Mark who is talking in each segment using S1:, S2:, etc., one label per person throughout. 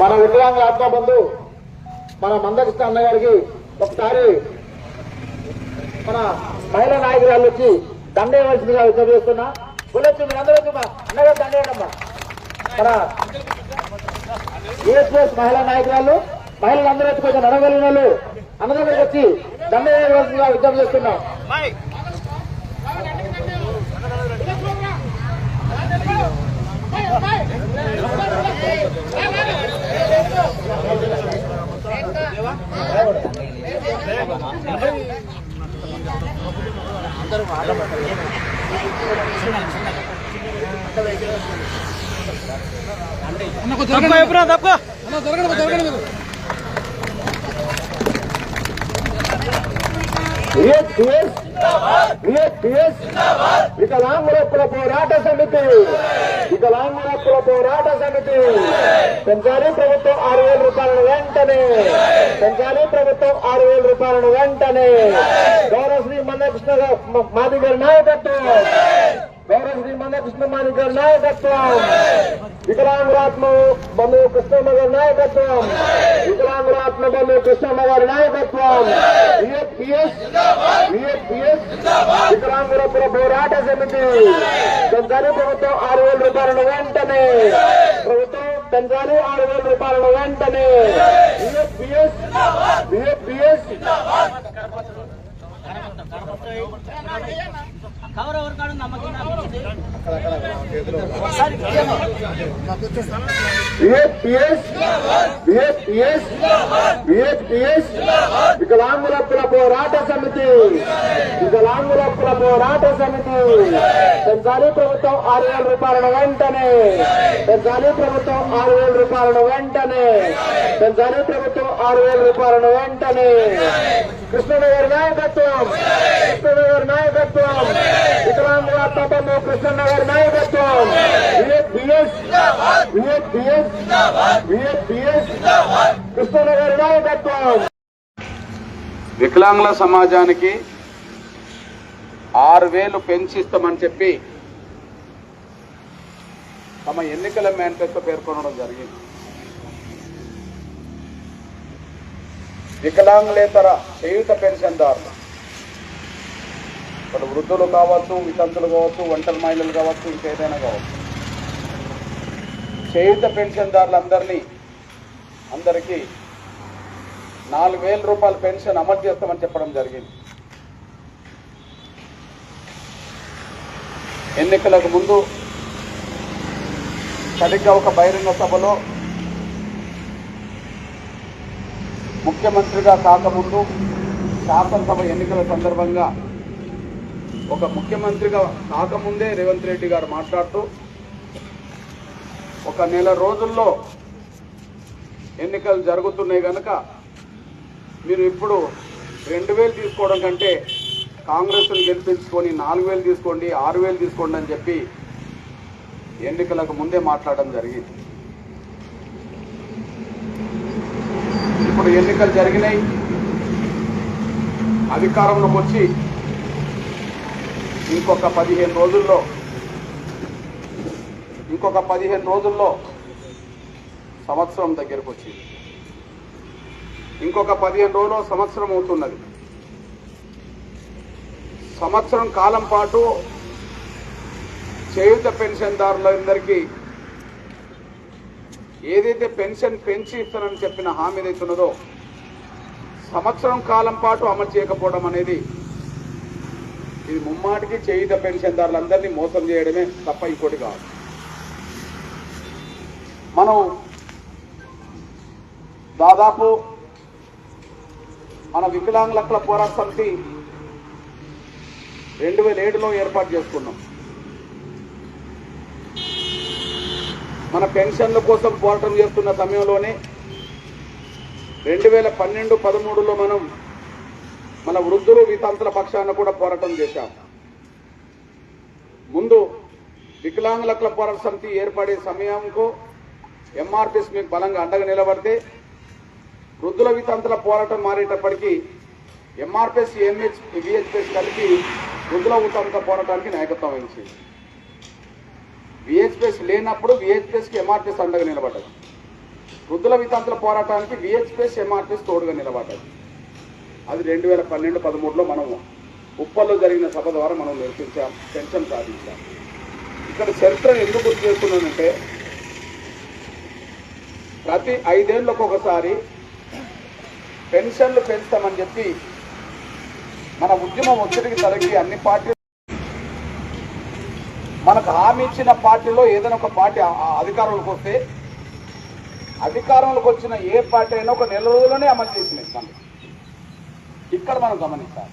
S1: మన వికలాంగుల ఆత్మబంధు మన మందకృష్ణ అన్న గారికి ఒకసారి మన మహిళా నాయకురాలు వచ్చి దండేయవలసిందిగా విజ్ఞప్తిస్తున్నా గుళ్ళొచ్చి మీరు అందరూ వచ్చి అన్నగారు దండేయడమ్మా. మన ఏఎస్ఎస్ మహిళా నాయకురాలు మహిళలందరూ వచ్చి కొంచెం నడవగలిగిన వాళ్ళు అన్నదగ్గరికి వచ్చి దండేయవలసిందిగా విజ్ఞప్తి చేస్తున్నాం. విఎస్పిఎస్ వికలాంగుల కుల పోరాట సమితి వికలాంగుల కుల పోరాట సమితి పెంచాలి ప్రభుత్వం ఆరు వేల రూపాయలను వెంటనే పెంచాలి ప్రభుత్వం ఆరు వేల రూపాయలను వెంటనే గౌరవ శ్రీ మందకృష్ణ మాది గారి నాయకత్వం. గౌరవ శ్రీ మందకృష్ణ మాది గారి నాయకత్వం. వికలాంగురాత్మ బంధువు కృష్ణమ్మ గారి నాయకత్వం. వికలాంగురాత్మ బంధువు కృష్ణమ్మ గారి నాయకత్వం. విఎస్పిఎస్ వికలాంగుల పోరాట సమితి. పెంచాలి ప్రభుత్వం ఆరు వేల రూపాయలను వెంటనే పెంచాలి ఆరు వేల రూపాయలను వెంటనే. విఎస్పిఎస్
S2: కవర్ ఎవరు కాడు? నమ్మకం
S1: విఎస్పిఎస్ విఎస్పిఎస్ విఎస్పిఎస్ వికలాంగుల కుల పోరాట సమితి వికలాంగుల కుల పోరాట సమితి పెంచాలి ప్రభుత్వం ఆరు వేల రూపాయలను వెంటనే పెంచాలి ప్రభుత్వం ఆరు వేల రూపాయలను వెంటనే పెంచాలి ప్రభుత్వం ఆరు వేల రూపాయలను వెంటనే కృష్ణనగర్ నాయకత్వం కృష్ణనగర్ నాయకత్వం వికలాంగుల తపము కృష్ణనగర్ నాయకత్వం విఎస్పిఎస్ విఎస్పిఎస్ కృష్ణనగర్ నాయకత్వం.
S3: వికలాంగుల సమాజానికి ఆరు వేలు పెంచిస్తామని చెప్పి తమ ఎన్నికల మేనిఫెస్టో పేర్కొనడం జరిగింది. వికలాంగులేతర చేయుత పెన్షన్దారులు. వాళ్ళు వృద్ధులు కావచ్చు వితంతులు కావచ్చు ఒంటరి మహిళలు కావచ్చు ఇంకేదైనా కావచ్చు. చేయుత పెన్షన్దారులందరినీ అందరికీ నాలుగు వేల రూపాయల పెన్షన్ అమలు చేస్తామని చెప్పడం జరిగింది. ఎన్నికలకు ముందు సరిగ్గా ఒక బహిరంగ సభలో ముఖ్యమంత్రిగా కాకముందు శాసనసభ ఎన్నికల సందర్భంగా ఒక ముఖ్యమంత్రిగా కాకముందే రేవంత్ రెడ్డి గారు మాట్లాడుతూ ఒక నెల రోజుల్లో ఎన్నికలు జరుగుతున్నాయి కనుక మీరు ఇప్పుడు రెండు వేలు తీసుకోవడం కంటే కాంగ్రెస్ని గెలిపించుకొని నాలుగు వేలు తీసుకోండి ఆరు వేలు తీసుకోండి అని చెప్పి ఎన్నికలకు ముందే మాట్లాడడం జరిగింది. ఇప్పుడు ఎన్నికలు జరిగినాయి. అధికారంలోకి వచ్చి ఇంకొక పదిహేను రోజుల్లో ఇంకొక పదిహేను రోజుల్లో సంవత్సరం దగ్గరకు వచ్చింది. ఇంకొక పదిహేను రోజులు సంవత్సరం అవుతున్నది. సంవత్సరం కాలం పాటు చేయుత పెన్షన్దారులందరికీ ఏదైతే పెన్షన్ పెంచి ఇస్తానని చెప్పిన హామీ ఏదైతున్నదో సంవత్సరం కాలం పాటు అమలు చేయకపోవడం అనేది ఇది ముమ్మాటికి చేయుత పెన్షన్దారులందరినీ మోసం చేయడమే తప్ప ఇంకోటి కాదు. మనం దాదాపు మన వికలాంగుల హక్కుల పోరాట సమితి రెండు వేల ఏడులో ఏర్పాటు చేసుకున్నాం. మన పెన్షన్ల కోసం పోరాటం చేస్తున్న సమయంలోనే రెండు వేల పన్నెండు పదమూడులో మనం మన వృద్ధులు వితంతుల పక్షాన కూడా పోరాటం చేశాం. ముందు వికలాంగుల పోరాట సమితి ఏర్పడే సమయంకు ఎంఆర్పిస్ మీకు బలంగా అండగా నిలబడితే వృద్ధుల వితంతుల పోరాటం మారేటప్పటికీ ఎంఆర్పిఎస్ ఎంహెచ్ విహెచ్పిఎస్ కలిపి వృద్ధుల వితంతుల పోరాటానికి నాయకత్వం వహించింది. విహెచ్పిఎస్ లేనప్పుడు విహెచ్పిఎస్కి ఎంఆర్పిఎస్ అండగా నిలబడ్డది. వృద్ధుల వితంతుల పోరాటానికి విహెచ్పిఎస్ ఎంఆర్పిఎస్ తోడుగా నిలబడ్డది. అది రెండు వేల పన్నెండు పదమూడులో మనం ఉప్పల్లో జరిగిన సభ ద్వారా మనం నిర్మించాం పెన్షన్ సాధించాం. ఇక్కడ చరిత్ర ఎందుకు గుర్తు చేస్తున్నానంటే ప్రతి ఐదేళ్ళకు ఒకసారి పెన్షన్లు పెంచుతామని చెప్పి మన ఉద్యమం ఒత్తిడికి తరగి అన్ని పార్టీలు మనకు హామీ ఇచ్చిన పార్టీలో ఏదైనా ఒక పార్టీ అధికారంలోకి వస్తే అధికారంలోకి వచ్చిన ఏ పార్టీ అయినా ఒక నెల రోజుల్లోనే అమలు చేసింది మనం ఇక్కడ మనం గమనించాలి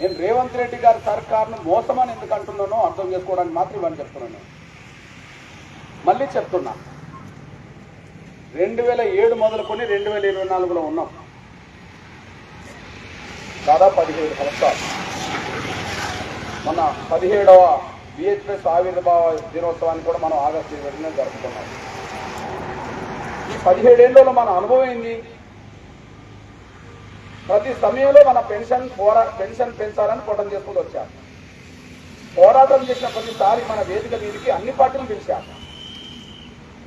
S3: నేను రేవంత్ రెడ్డి గారి సర్కార్ను మోసమని ఎందుకు అంటున్నానో అర్థం చేసుకోవడానికి మాత్రం ఇవన్నీ చెప్తున్నాను మళ్ళీ చెప్తున్నా. రెండు వేల ఏడు మొదలుకొని రెండు వేల ఇరవై నాలుగులో ఉన్నాం. దాదాపు పదిహేడు సంవత్సరాలు. మొన్న పదిహేడవ బిహెచ్ఎస్ ఆవిర్భావ దినోత్సవాన్ని కూడా మనం ఆగస్టు ఇరవై జరుపుకున్నాం. ఈ పదిహేడేళ్ళలో మన అనుభవం ఏంది? ప్రతి సమయంలో మన పెన్షన్ పోరా పెన్షన్ పెంచాలని పోరాటం చేసుకుంటూ వచ్చాం పోరాటం చేసిన ప్రతిసారి మన వేదిక మీదకి అన్ని పార్టీలు పిలిచాం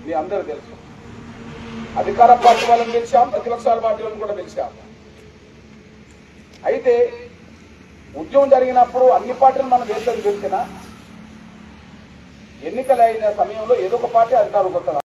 S3: మీ అందరూ తెలుసు. అధికార పార్టీ వాళ్ళని పిలిచాం ప్రతిపక్షాల పార్టీలను కూడా పిలిచాం. అయితే ఉద్యమం జరిగినప్పుడు అన్ని పార్టీలు మన వేదికకు పిలిచినా ఎన్నికలు అయిన సమయంలో ఏదో ఒక పార్టీ అధికారంలోకి వస్తుంది